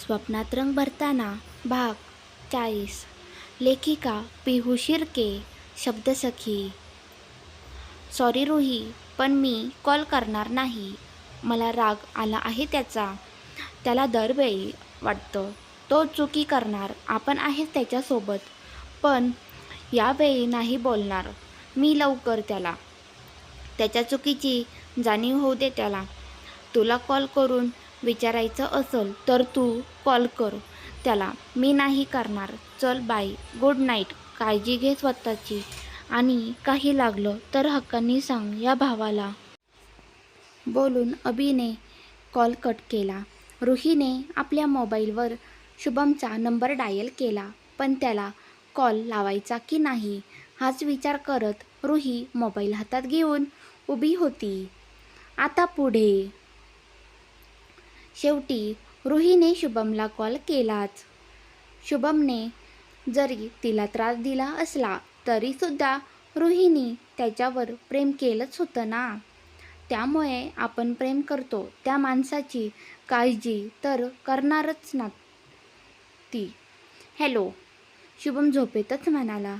स्वप्नात रंग भरताना भाग चाळीस. लेखिका पिहू शिर्के शब्दसखी. सॉरी रुही पण मी कॉल करणार नाही. मला राग आला आहे त्याचा. त्याला दरवेळी वाटतं तो चुकी करणार आपण आहेच त्याच्यासोबत. पण यावेळी नाही बोलणार मी लवकर त्याला. त्याच्या चुकीची जाणीव होऊ दे त्याला. तुला कॉल करून विचारायचं असेल तर तू कॉल कर. त्याला मी नाही करणार. चल बाय गुड नाईट. काळजी घे स्वतःची. आणि काही लागलं तर हक्कांनी सांग या भावाला. बोलून अभिने कॉल कट केला. रुहीने आपल्या मोबाईलवर शुभमचा नंबर डायल केला पण त्याला कॉल लावायचा की नाही हाच विचार करत रुही मोबाईल हातात घेऊन उभी होती. आता पुढे. शेवटी रुहीने शुभमला कॉल केलाच. शुभमने जरी तिला त्रास दिला असला तरीसुद्धा रुहीने त्याच्यावर प्रेम केलंच होतं ना. त्यामुळे आपण प्रेम करतो त्या माणसाची काळजी तर करणारच ना ती. हॅलो शुभम झोपेतच म्हणाला.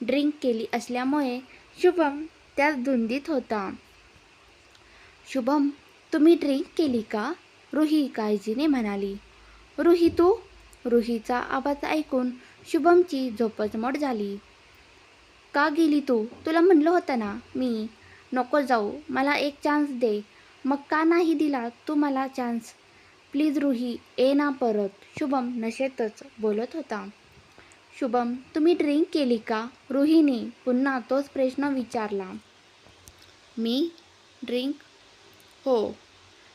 ड्रिंक केली असल्यामुळे शुभम त्यात धुंदीत होता. शुभम तुम्ही ड्रिंक केली का? रुही काळजीने म्हणाली. रुही तू? रुहीचा आवाज ऐकून शुभमची झोपच मोड झाली. का गेली तू? तुला म्हणलं होतं ना मी. नको जाऊ. मला एक चान्स दे. मग का नाही दिला तू मला चान्स प्लीज रुही ये ना परत. शुभम नशेतच बोलत होता. शुभम तुम्ही ड्रिंक केली का? रुहीने पुन्हा तोच प्रश्न विचारला. मी? ड्रिंक हो.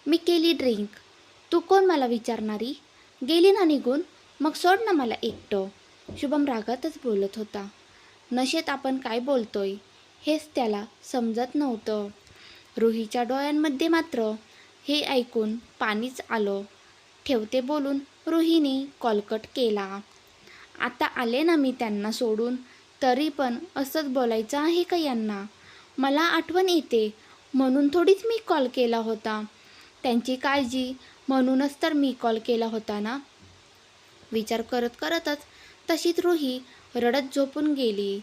मी केली ड्रिंक तू कोण मला विचारणारी? गेली ना निघून. मग सोड ना मला एकटं. शुभम रागातच बोलत होता. नशेत आपण काय बोलतोय? हेच त्याला समजत नव्हतं. रुहीच्या डोळ्यांमध्ये मात्र हे ऐकून पाणीच आलं. ठेवते बोलून रुहीने कॉलकट केला. आता आले ना मी त्यांना सोडून. तरी पण असंच बोलायचं आहे का यांना? मला आठवण येते. म्हणून थोडीच मी कॉल केला होता. त्यांची काळजी म्हणूनच तर मी कॉल केला होता ना. विचार करत करतच तशीच रुही रडत झोपून गेली.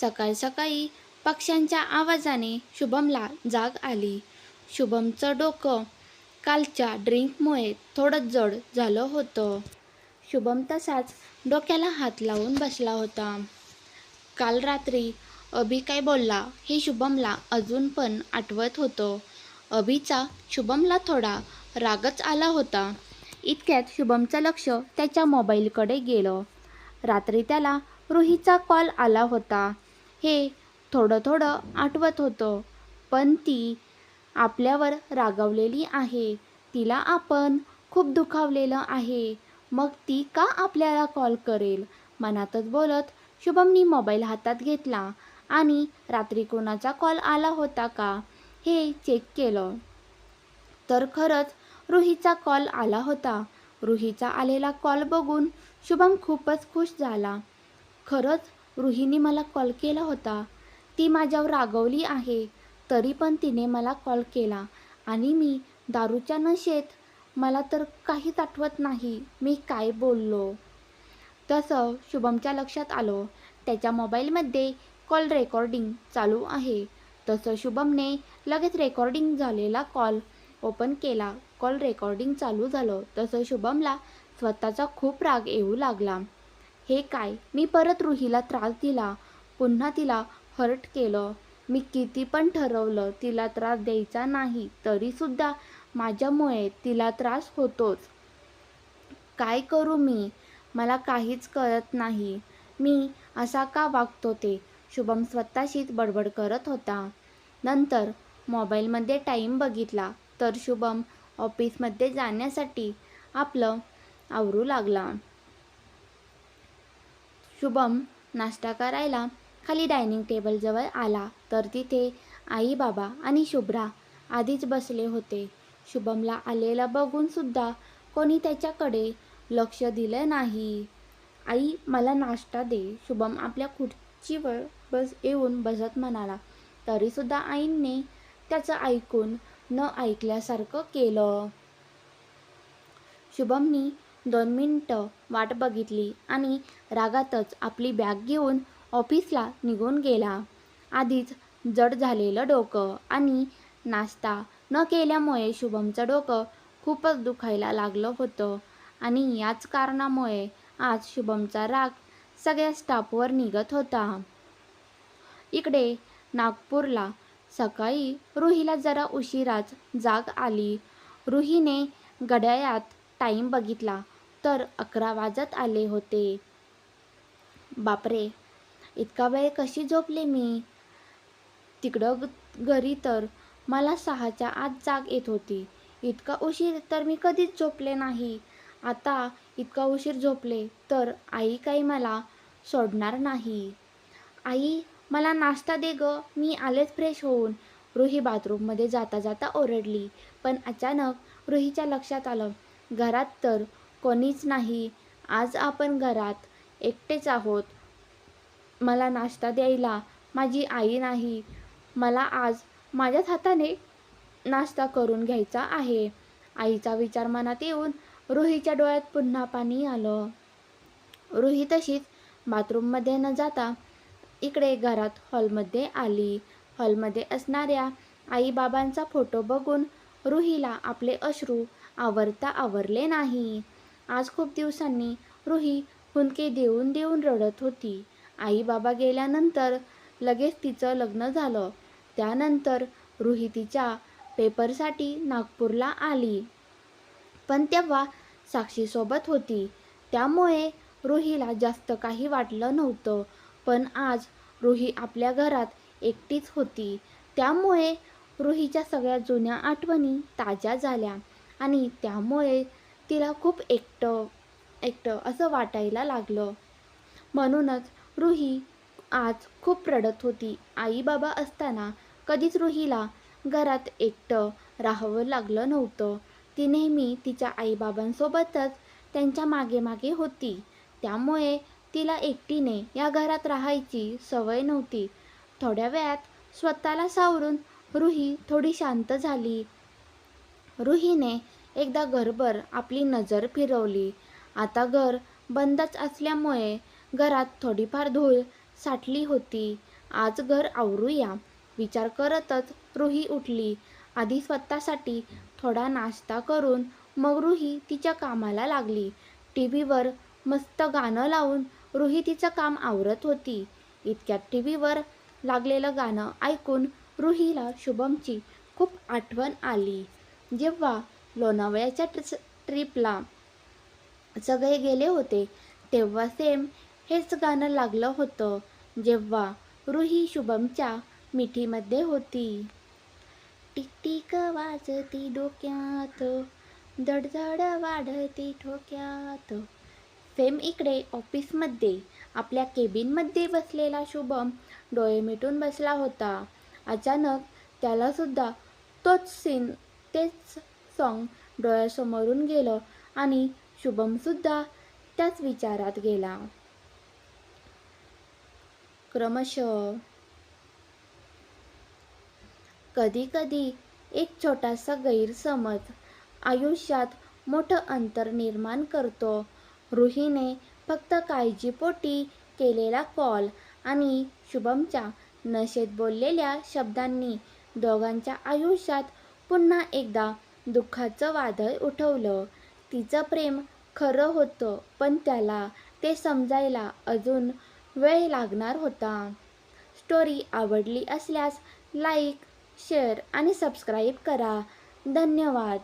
सकाळ सकाळी पक्ष्यांच्या आवाजाने शुभमला जाग आली. शुभमचं डोकं कालच्या ड्रिंकमुळे थोडं जड झालं होतं. शुभम तसाच डोक्याला हात लावून बसला होता. काल रात्री अभि काय बोलला हे शुभमला अजून पण आठवत होतं. अभिचा शुभमला थोडा रागच आला होता. इतक्यात शुभमचं लक्ष त्याच्या मोबाईलकडे गेलं. रात्री त्याला रुहीचा कॉल आला होता. हे थोडं थोडं आठवत होतं पण ती आपल्यावर रागवलेली आहे. तिला आपण खूप दुखावलेलं आहे. मग ती का आपल्याला कॉल करेल? मनातच बोलत शुभमनी मोबाईल हातात घेतला. आणि रात्री कोणाचा कॉल आला होता का? हे चेक केलं. तर खरंच रुहीचा कॉल आला होता. रुहीचा आलेला कॉल बघून शुभम खूपच खुश झाला. खरंच रुहीने मला कॉल केला होता. ती माझ्यावर रागवली आहे. तरी पण तिने मला कॉल केला. आणि मी दारूच्या नशेत मला तर काहीच आठवत नाही मी काय बोललो. तसं शुभमच्या लक्षात आलं. त्याच्या मोबाईलमध्ये कॉल रेकॉर्डिंग चालू आहे. तसं शुभमने लगेच रेकॉर्डिंग झालेला कॉल ओपन केला. कॉल रेकॉर्डिंग चालू झालं. तसं शुभमला स्वतःचा खूप राग येऊ लागला. हे काय? मी परत रुहीला त्रास दिला. पुन्हा तिला हर्ट केलं. मी किती पण ठरवलं तिला त्रास द्यायचा नाही तरीसुद्धा माझ्यामुळे तिला त्रास होतोच. काय करू मी? मला काहीच कळत नाही. मी असा का वागतो ते? शुभम स्वतःशीच बडबड करत होता. नंतर मोबाईलमध्ये टाईम बघितला. तर शुभम ऑफिसमध्ये जाण्यासाठी आपलं आवरू लागला. शुभम नाश्ता करायला खाली डायनिंग टेबलजवळ आला. तर तिथे आई बाबा आणि शुभ्रा आधीच बसले होते. शुभमला आलेला बघूनसुद्धा कोणी त्याच्याकडे लक्ष दिलं नाही. आई मला नाश्ता दे. शुभम आपल्या खुर्चीवर बस येऊन बसत म्हणाला. तरीसुद्धा आईंनी त्याचं ऐकून न ऐकल्यासारखं केलं. शुभमनी दोन मिनटं वाट बघितली आणि रागातच आपली बॅग घेऊन ऑफिसला निघून गेला. आधीच जड झालेलं डोकं आणि नाश्ता न केल्यामुळे शुभमचं डोकं खूपच दुखायला लागलं होतं आणि याच कारणामुळे आज शुभमचा राग सगळ्या स्टाफवर निघत होता. इकडे नागपूरला सकाळी रुहीला जरा उशिराच जाग आली. रुहीने घड्याळात टाईम बघितला तर अकरा वाजत आले होते. बापरे इतका वेळ कशी झोपले मी? तिकडं घरी तर मला सहाच्या आत जाग येत होती. इतका उशीर तर मी कधीच झोपले नाही. आता इतका उशीर झोपले तर आई काही मला सोडणार नाही. आई मला नाश्ता दे ग. मी आलेच फ्रेश होऊन. रुही बाथरूममध्ये जाता जाता ओरडली. पण अचानक रुहीच्या लक्षात आलं. घरात तर कोणीच नाही. आज आपण घरात एकटेच आहोत. मला नाश्ता द्यायला माझी आई नाही. मला आज माझ्याच हाताने नाश्ता करून घ्यायचा आहे. आईचा विचार मनात येऊन रुहीच्या डोळ्यात पुन्हा पाणी आलं. रुही तशीच बाथरूममध्ये न जाता इकडे घरात हॉलमध्ये आली. हॉलमध्ये असणाऱ्या आईबाबांचा फोटो बघून रुहीला आपले अश्रू आवरता आवरले नाही. आज खूप दिवसांनी रुही हुंदके देऊन देऊन रडत होती. आईबाबा गेल्यानंतर लगेच तिचं लग्न झालं. त्यानंतर रुही तिच्या पेपरसाठी नागपूरला आली. पण तेव्हा साक्षीसोबत होती. त्यामुळे रुहीला जास्त काही वाटलं नव्हतं. पण आज रुही आपल्या घरात एकटीच होती. त्यामुळे रुहीच्या सगळ्या जुन्या आठवणी ताज्या झाल्या आणि त्यामुळे तिला खूप एकटं एकटं असं वाटायला लागलं. म्हणूनच रुही आज खूप रडत होती. आई बाबा असताना कधीच रुहीला घरात एकटं राहावं लागलं नव्हतं. ती नेहमी तिच्या आईबाबांसोबतच त्यांच्या मागे मागे होती. त्यामुळे तिला एकटीने या घरात राहायची सवय नव्हती. थोड्या वेळात स्वतःला सावरून रुही थोडी शांत झाली. रुहीने एकदा घरभर आपली नजर फिरवली. आता घर बंदच असल्यामुळे घरात थोडीफार धूळ साठली होती. आज घर आवरूया विचार करतच रुही उठली. आधी स्वतःसाठी थोडा नाश्ता करून मग रुही तिच्या कामाला लागली. टी व्हीवर मस्त गाणं लावून रुही तिचं काम आवरत होती. इतक्यात टी व्हीवर लागलेलं गाणं ऐकून रुहीला शुभमची खूप आठवण आली. जेव्हा लोणावळ्याच्या ट्रिस ट्रिपला सगळे गेले होते तेव्हा सेम हेच गाणं लागलं होतं. जेव्हा रुही शुभमच्या मिठीमध्ये होती. टिकटिक वाजती डोक्यात दडदड वाढती ठोक्यात. सेम इकडे ऑफिसमध्ये आपल्या केबिनमध्ये बसलेला शुभम डोळे मिटून बसला होता. अचानक त्यालासुद्धा तोच सीन तेच सॉन्ग डोळ्यासमोरून गेलं आणि शुभमसुद्धा त्याच विचारात गेला. क्रमशः कधीकधी एक छोटासा गैरसमज आयुष्यात मोठं अंतर निर्माण करतो. रुहीने फक्त काळजीपोटी केलेला कॉल आणि शुभमच्या नशेत बोललेल्या शब्दांनी दोघांच्या आयुष्यात पुन्हा एकदा दुःखाचं वादळ उठवलं. तिचं प्रेम खरं होतं पण त्याला ते समजायला अजून वेळ लागणार होता. स्टोरी आवडली असल्यास लाईक शेअर आणि सबस्क्राईब करा. धन्यवाद.